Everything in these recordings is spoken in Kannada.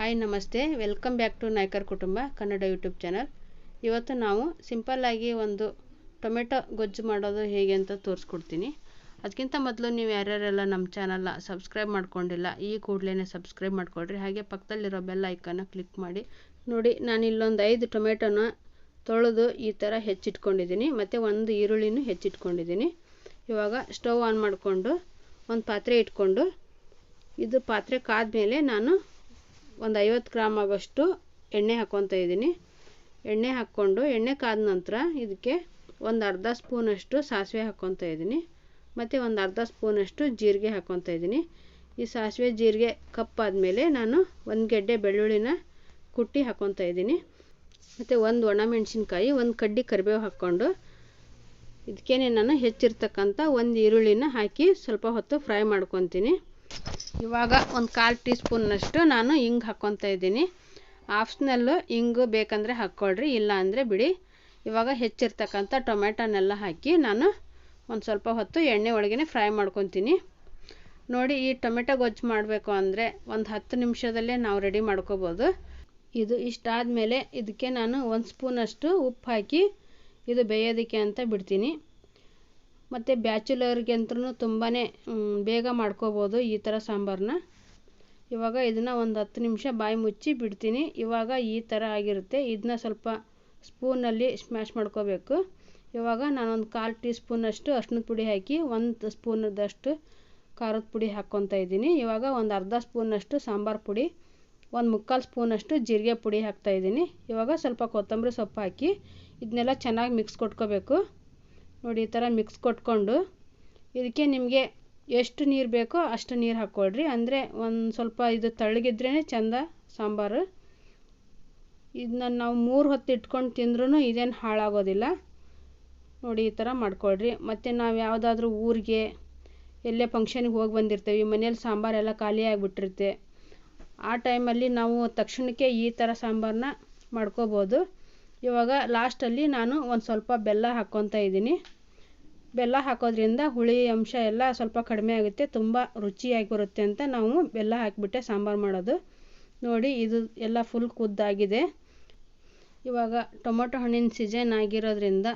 ಹಾಯ್ ನಮಸ್ತೆ. ವೆಲ್ಕಮ್ ಬ್ಯಾಕ್ ಟು ನಾಯ್ಕರ್ ಕುಟುಂಬ ಕನ್ನಡ ಯೂಟ್ಯೂಬ್ ಚಾನಲ್ ಇವತ್ತು ನಾವು ಸಿಂಪಲ್ಲಾಗಿ ಒಂದು ಟೊಮೆಟೊ ಗೊಜ್ಜು ಮಾಡೋದು ಹೇಗೆ ಅಂತ ತೋರಿಸ್ಕೊಡ್ತೀನಿ. ಅದಕ್ಕಿಂತ ಮೊದಲು ನೀವು ಯಾರ್ಯಾರೆಲ್ಲ ನಮ್ಮ ಚಾನಲ್ನ ಸಬ್ಸ್ಕ್ರೈಬ್ ಮಾಡ್ಕೊಂಡಿಲ್ಲ, ಈ ಕೂಡಲೇ ಸಬ್ಸ್ಕ್ರೈಬ್ ಮಾಡ್ಕೊಳ್ರಿ. ಹಾಗೆ ಪಕ್ಕದಲ್ಲಿರೋ ಬೆಲ್ ಐಕನ್ನ ಕ್ಲಿಕ್ ಮಾಡಿ. ನೋಡಿ, ನಾನು ಇಲ್ಲೊಂದು ಐದು ಟೊಮೆಟೊನ ತೊಳೆದು ಈ ಥರ ಹೆಚ್ಚಿಟ್ಕೊಂಡಿದ್ದೀನಿ. ಮತ್ತು ಒಂದು ಈರುಳ್ಳಿನೂ ಹೆಚ್ಚಿಟ್ಕೊಂಡಿದ್ದೀನಿ. ಇವಾಗ ಸ್ಟವ್ ಆನ್ ಮಾಡಿಕೊಂಡು, ಒಂದು ಪಾತ್ರೆ ಇಟ್ಕೊಂಡು, ಇದು ಪಾತ್ರೆ ಕಾದ ಮೇಲೆ ನಾನು ಒಂದು ಐವತ್ತು ಗ್ರಾಮ್ ಆಗೋಷ್ಟು ಎಣ್ಣೆ ಹಾಕ್ಕೊತ ಇದ್ದೀನಿ. ಎಣ್ಣೆ ಹಾಕ್ಕೊಂಡು ಎಣ್ಣೆ ಕಾದ ನಂತರ ಇದಕ್ಕೆ ಒಂದು ಅರ್ಧ ಸ್ಪೂನಷ್ಟು ಸಾಸಿವೆ ಹಾಕ್ಕೊತ ಇದ್ದೀನಿ. ಮತ್ತು ಒಂದು ಅರ್ಧ ಸ್ಪೂನಷ್ಟು ಜೀರಿಗೆ ಹಾಕ್ಕೊತ ಇದ್ದೀನಿ. ಈ ಸಾಸಿವೆ, ಜೀರಿಗೆ ಕಪ್ಪಾದಮೇಲೆ ನಾನು ಒಂದು ಗೆಡ್ಡೆ ಬೆಳ್ಳುಳ್ಳಿನ ಕುಟ್ಟಿ ಹಾಕ್ಕೊತ ಇದ್ದೀನಿ. ಮತ್ತು ಒಂದು ಒಣಮೆಣ್ಸಿನ್ಕಾಯಿ ಒಂದು ಕಡ್ಡಿ ಕರಿಬೇವು ಹಾಕ್ಕೊಂಡು ಇದಕ್ಕೇನೆ ನಾನು ಹೆಚ್ಚಿರ್ತಕ್ಕಂಥ ಒಂದು ಈರುಳ್ಳಿನ ಹಾಕಿ ಸ್ವಲ್ಪ ಹೊತ್ತು ಫ್ರೈ ಮಾಡ್ಕೊತೀನಿ ಇವಾಗ ಒಂದು ಕಾಲು ಟೀ ಸ್ಪೂನ್ನಷ್ಟು ನಾನು ಹಿಂಗೆ ಹಾಕ್ಕೊತಾ ಇದ್ದೀನಿ. ಆಪ್ಷನಲ್ಲು ಹಿಂಗು ಬೇಕಂದರೆ ಹಾಕ್ಕೊಳ್ರಿ ಇಲ್ಲ ಅಂದರೆ ಬಿಡಿ. ಇವಾಗ ಹೆಚ್ಚಿರ್ತಕ್ಕಂಥ ಟೊಮೆಟೊನೆಲ್ಲ ಹಾಕಿ ನಾನು ಒಂದು ಸ್ವಲ್ಪ ಹೊತ್ತು ಎಣ್ಣೆ ಒಳಗೇ ಫ್ರೈ ಮಾಡ್ಕೊತೀನಿ. ನೋಡಿ, ಈ ಟೊಮೆಟೊ ಗೊಜ್ಜು ಮಾಡಬೇಕು ಅಂದರೆ ಒಂದು ಹತ್ತು ನಿಮಿಷದಲ್ಲೇ ನಾವು ರೆಡಿ ಮಾಡ್ಕೋಬೋದು. ಇದು ಇಷ್ಟಾದಮೇಲೆ ಇದಕ್ಕೆ ನಾನು ಒಂದು ಸ್ಪೂನಷ್ಟು ಉಪ್ಪು ಹಾಕಿ ಇದು ಬೇಯೋದಕ್ಕೆ ಅಂತ ಬಿಡ್ತೀನಿ. ಮತ್ತು ಬ್ಯಾಚುಲರ್ಗಂತೂ ತುಂಬಾ ಬೇಗ ಮಾಡ್ಕೋಬೋದು ಈ ಥರ ಸಾಂಬಾರನ್ನ ಇವಾಗ ಇದನ್ನು ಒಂದು ಹತ್ತು ನಿಮಿಷ ಬಾಯಿ ಮುಚ್ಚಿ ಬಿಡ್ತೀನಿ. ಇವಾಗ ಈ ಥರ ಆಗಿರುತ್ತೆ. ಇದನ್ನ ಸ್ವಲ್ಪ ಸ್ಪೂನಲ್ಲಿ ಸ್ಮ್ಯಾಶ್ ಮಾಡ್ಕೋಬೇಕು. ಇವಾಗ ನಾನೊಂದು ಕಾಲು ಟೀ ಸ್ಪೂನಷ್ಟು ಅರ್ಶಿನದ ಪುಡಿ ಹಾಕಿ, ಒಂದು ಸ್ಪೂನದಷ್ಟು ಖಾರದ ಪುಡಿ ಹಾಕ್ಕೊತಾ ಇದ್ದೀನಿ. ಇವಾಗ ಒಂದು ಅರ್ಧ ಸ್ಪೂನಷ್ಟು ಸಾಂಬಾರು ಪುಡಿ, ಒಂದು ಮುಕ್ಕಾಲು ಸ್ಪೂನಷ್ಟು ಜೀರಿಗೆ ಪುಡಿ ಹಾಕ್ತಾಯಿದ್ದೀನಿ ಇವಾಗ ಸ್ವಲ್ಪ ಕೊತ್ತಂಬರಿ ಸೊಪ್ಪು ಹಾಕಿ ಇದನ್ನೆಲ್ಲ ಚೆನ್ನಾಗಿ ಮಿಕ್ಸ್ ಕೊಟ್ಕೋಬೇಕು. ನೋಡಿ, ಈ ಥರ ಮಿಕ್ಸ್ ಕೊಟ್ಕೊಂಡು ಇದಕ್ಕೆ ನಿಮಗೆ ಎಷ್ಟು ನೀರು ಬೇಕೋ ಅಷ್ಟು ನೀರು ಹಾಕ್ಕೊಳ್ರಿ ಅಂದರೆ ಒಂದು ಸ್ವಲ್ಪ ಇದು ತಳ್ಳಗಿದ್ರೇ ಚೆಂದ ಸಾಂಬಾರು. ಇದನ್ನ ನಾವು ಮೂರು ಹೊತ್ತು ಇಟ್ಕೊಂಡು ತಿಂದ್ರೂ ಇದೇನು ಹಾಳಾಗೋದಿಲ್ಲ. ನೋಡಿ, ಈ ಥರ ಮಾಡ್ಕೊಳ್ರಿ. ಮತ್ತು ನಾವು ಯಾವುದಾದ್ರೂ ಊರಿಗೆ ಎಲ್ಲೇ ಫಂಕ್ಷನಿಗೆ ಹೋಗಿ ಬಂದಿರ್ತೀವಿ, ಮನೇಲಿ ಸಾಂಬಾರೆಲ್ಲ ಖಾಲಿ ಆಗಿಬಿಟ್ಟಿರುತ್ತೆ. ಆ ಟೈಮಲ್ಲಿ ನಾವು ತಕ್ಷಣಕ್ಕೆ ಈ ಥರ ಸಾಂಬಾರನ್ನ ಮಾಡ್ಕೋಬೋದು. ಇವಾಗ ಲಾಸ್ಟಲ್ಲಿ ನಾನು ಒಂದು ಸ್ವಲ್ಪ ಬೆಲ್ಲ ಹಾಕ್ಕೊತಾ ಇದ್ದೀನಿ. ಬೆಲ್ಲ ಹಾಕೋದ್ರಿಂದ ಹುಳಿ ಅಂಶ ಎಲ್ಲ ಸ್ವಲ್ಪ ಕಡಿಮೆ ಆಗುತ್ತೆ, ತುಂಬ ರುಚಿಯಾಗಿ ಬರುತ್ತೆ ಅಂತ ನಾವು ಬೆಲ್ಲ ಹಾಕಿಬಿಟ್ಟೆ ಸಾಂಬಾರು ಮಾಡೋದು. ನೋಡಿ, ಇದು ಎಲ್ಲ ಫುಲ್ ಕುದ್ದಾಗಿದೆ. ಇವಾಗ ಟೊಮೊಟೊ ಹಣ್ಣಿನ ಸೀಸನ್ ಆಗಿರೋದ್ರಿಂದ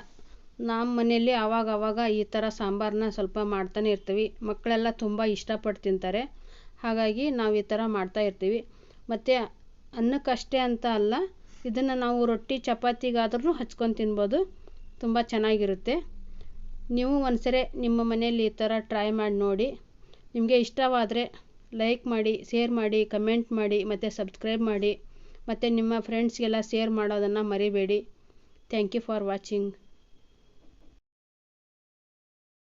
ನಮ್ಮ ಮನೆಯಲ್ಲಿ ಆವಾಗ ಆವಾಗ ಈ ಥರ ಸಾಂಬಾರನ್ನ ಸ್ವಲ್ಪ ಮಾಡ್ತಾನೆ ಇರ್ತೀವಿ. ಮಕ್ಕಳೆಲ್ಲ ತುಂಬ ಇಷ್ಟಪಟ್ಟು ತಿಂತಾರೆ. ಹಾಗಾಗಿ ನಾವು ಈ ಥರ ಮಾಡ್ತಾ ಇರ್ತೀವಿ. ಮತ್ತು ಅನ್ನಕ್ಕಷ್ಟೇ ಅಂತ ಅಲ್ಲ ಇದನ್ನು ನಾವು ರೊಟ್ಟಿ ಚಪಾತಿಗಾದ್ರೂ ಹಚ್ಕೊಂಡು ತಿನ್ಬೋದು. ತುಂಬ ಚೆನ್ನಾಗಿರುತ್ತೆ. ನೀವು ಒಂದ್ಸರಿ ನಿಮ್ಮ ಮನೆಯಲ್ಲಿ ಈ ಥರ ಟ್ರೈ ಮಾಡಿ ನೋಡಿ. ನಿಮಗೆ ಇಷ್ಟವಾದರೆ ಲೈಕ್ ಮಾಡಿ ಶೇರ್ ಮಾಡಿ ಕಮೆಂಟ್ ಮಾಡಿ, ಮತ್ತು ಸಬ್ಸ್ಕ್ರೈಬ್ ಮಾಡಿ. ಮತ್ತು ನಿಮ್ಮ ಫ್ರೆಂಡ್ಸ್ಗೆಲ್ಲ ಶೇರ್ ಮಾಡೋದನ್ನು ಮರಿಬೇಡಿ. Thank you for watching